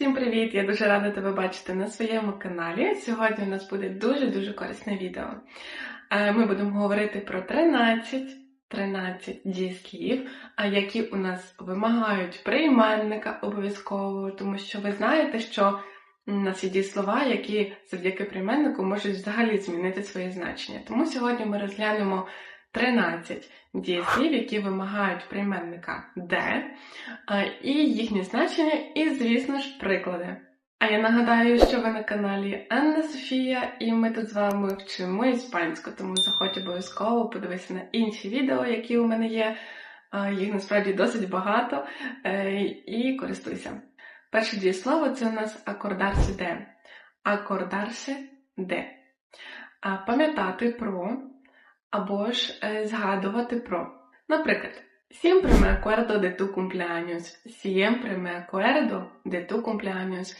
Всім привіт! Я дуже рада тебе бачити на своєму каналі. Сьогодні у нас буде дуже-дуже корисне відео. Е, Ми будемо говорити про 13, 13 дієслів, які у нас вимагають прийменника обов'язково, тому що ви знаєте, що у нас є дієслова, які завдяки прийменнику можуть взагалі змінити своє значення. Тому сьогодні ми розглянемо 13 дієслів, які вимагають прийменника де, і їхні значення, і, звісно ж, приклади. А я нагадаю, що ви на каналі Анна Софія, і ми тут з вами вчимо іспанську, тому заходь обов'язково подивися на інші відео, які у мене є. Їх насправді досить багато, е, і користуйся. Перше дієслово це у нас акордарсе де. Акордарсе де. Пам'ятати про або ж е, згадувати про. Наприклад, siempre me acuerdo de tu cumpleaños. Siempre me acuerdo de tu cumpleaños.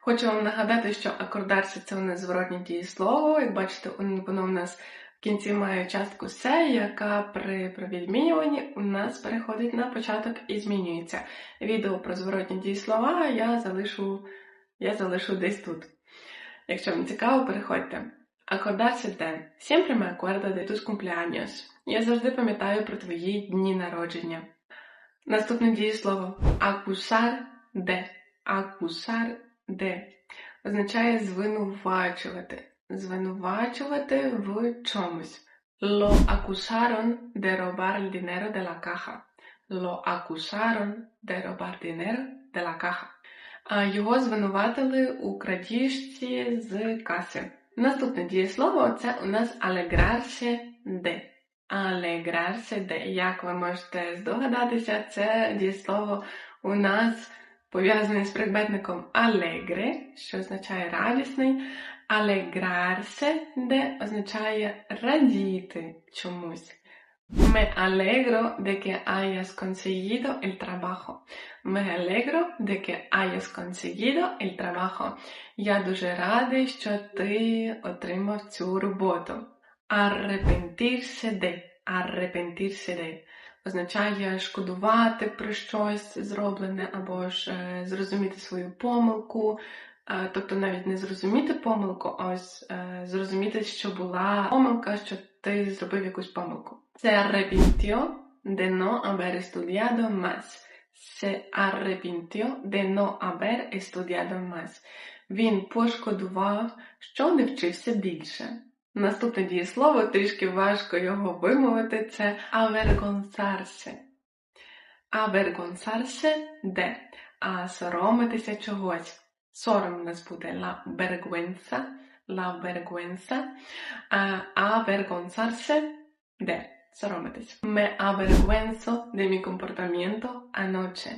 Хочу вам нагадати, що акордарся це у нас зворотнє дієслово. Як бачите, воно у нас в кінці має частку се, яка при відмінюванні у нас переходить на початок і змінюється. Відео про зворотні дієслова я залишу, я залишу десь тут. Якщо вам цікаво, переходьте. Acordarse de. Siempre me acuerdo de tus cumpleaños. Я завжди пам'ятаю про твої дні народження. Наступне дієслово acusar de. Acusar de означає звинувачувати. Звинувачувати в чомусь. Lo acusaron de robar el dinero de la caja. Lo acusaron de robar dinero de la caja. Його звинуватили у крадіжці з каси. Наступне дієслово це у нас alegrarse de. Alegrarse de. Як ви можете здогадатися, це дієслово у нас пов'язане з прикметником allegre, що означає радісний. Alegrarse de означає радіти чомусь. Me alegro de que hayas conseguido el trabajo. Me alegro de que hayas conseguido el trabajo. Я дуже радий, що ти отримав цю роботу. Arrepentirse de. Arrepentirse de. Означає шкодувати про щось зроблене, або ж е, зрозуміти свою помилку. Е, тобто навіть не зрозуміти помилку, а ось е, зрозуміти, що була помилка, що ти зробив якусь помилку. Se arrepintió de no haber estudiado más. Se arrepintió de no haber estudiado más. Він пошкодував, що не вчився більше. Наступне дієслово, трішки важко його вимовити, це avergonzarse. Avergonzarse де? А соромитися чогось. Сором у нас буде la vergüenza, la vergüenza. А avergonzarse де? Соромитись. Me avergüenzo de mi comportamiento anoche.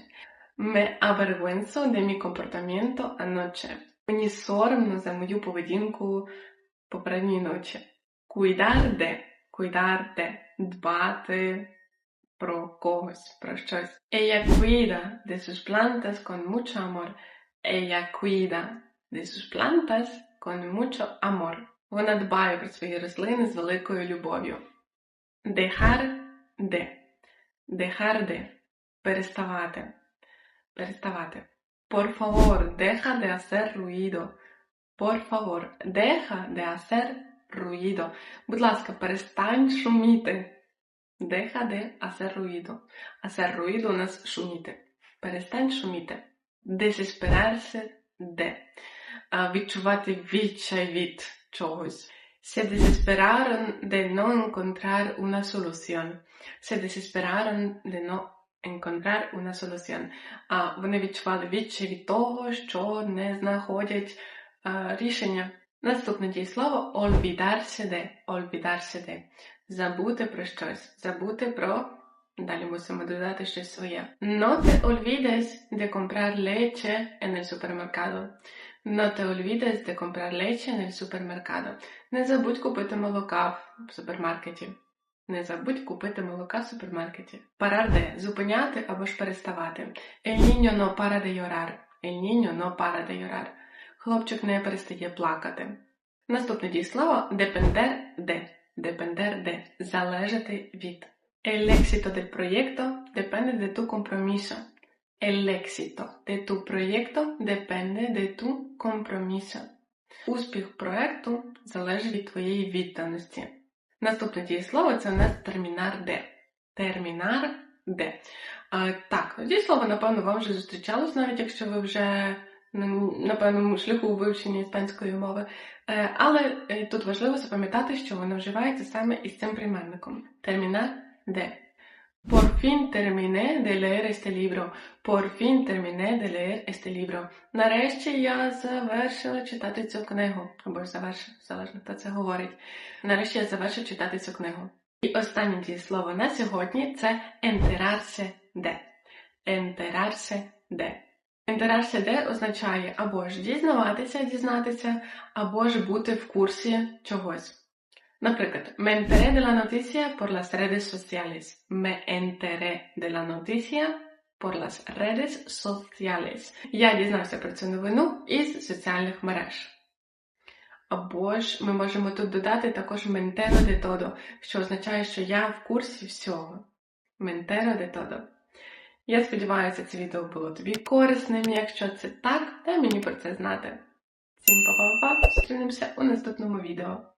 Me avergüenzo de mi comportamiento anoche. Мені соромно за мою поведінку попередньої ночі. Cuidar de, cuidar de, дбати про когось, про щось. Ella cuida de sus plantas con mucho amor. Ella cuida de sus plantas con mucho amor. Вона дбає про свої рослини з великою любов'ю. Dejar de. Dejar de. Переставати. Переставати. Por favor, deja de hacer ruido. Por favor, deja de hacer ruido. Будь ласка, перестань шуміти. Deja de hacer ruido. Hacer ruido у нас шуміти. Перестань шуміти. Desesperarse de. Відчувати відчай від чогось. Se desesperaron de no encontrar una solución. Se desesperaron de no encontrar una solución. А вони відчували відчай від того, що не знаходять а, рішення. Наступне дієслово olvidarse de. Olvidarse de. Забути про щось. Забути про. Далі мусимо додати щось своє. No te olvides de comprar leche en el supermercado. No te olvides de comprar leche en el supermercado. Не забудь купити молока в супермаркеті. Не забудь купити молока в супермаркеті. De – зупиняти або ж переставати. El niño no para de llorar. El niño no para de llorar. Хлопчик не перестає плакати. Наступне дієслово depender de. Depender de – залежати від. El éxito del proyecto depende de tu compromiso. El éxito de tu proyecto depende de tu compromiso. Успіх проекту залежить від твоєї відданості. Наступне дієслово це у нас термінар де. Термінар де. А, так, дієслово, напевно, вам вже зустрічалось, навіть якщо ви вже на, на певному шляху у вивченні іспанської мови. Е, але е, тут важливо запам'ятати, що воно вживається саме із цим прийменником. Термінар де. Por fin terminé de leer este libro. Por fin terminé de leer este libro. Нарешті я завершила читати цю книгу. Або ж завершив, залежно хто це говорить. Нарешті я завершив читати цю книгу. І останнє дієслово на сьогодні це enterarse de. Enterarse de. Enterarse de означає або ж дізнаватися, дізнатися, або ж бути в курсі чогось. Наприклад, me enteré de la noticia por las redes sociales. Me enteré de la noticia por las redes sociales. Я дізнався про цю новину із соціальних мереж. Або ж ми можемо тут додати також mentero de todo, що означає, що я в курсі всього. Mentero de todo. Я сподіваюся, це відео було тобі корисним. Якщо це так, дай мені про це знати. Всім па-па-па, зустрінемося у наступному відео.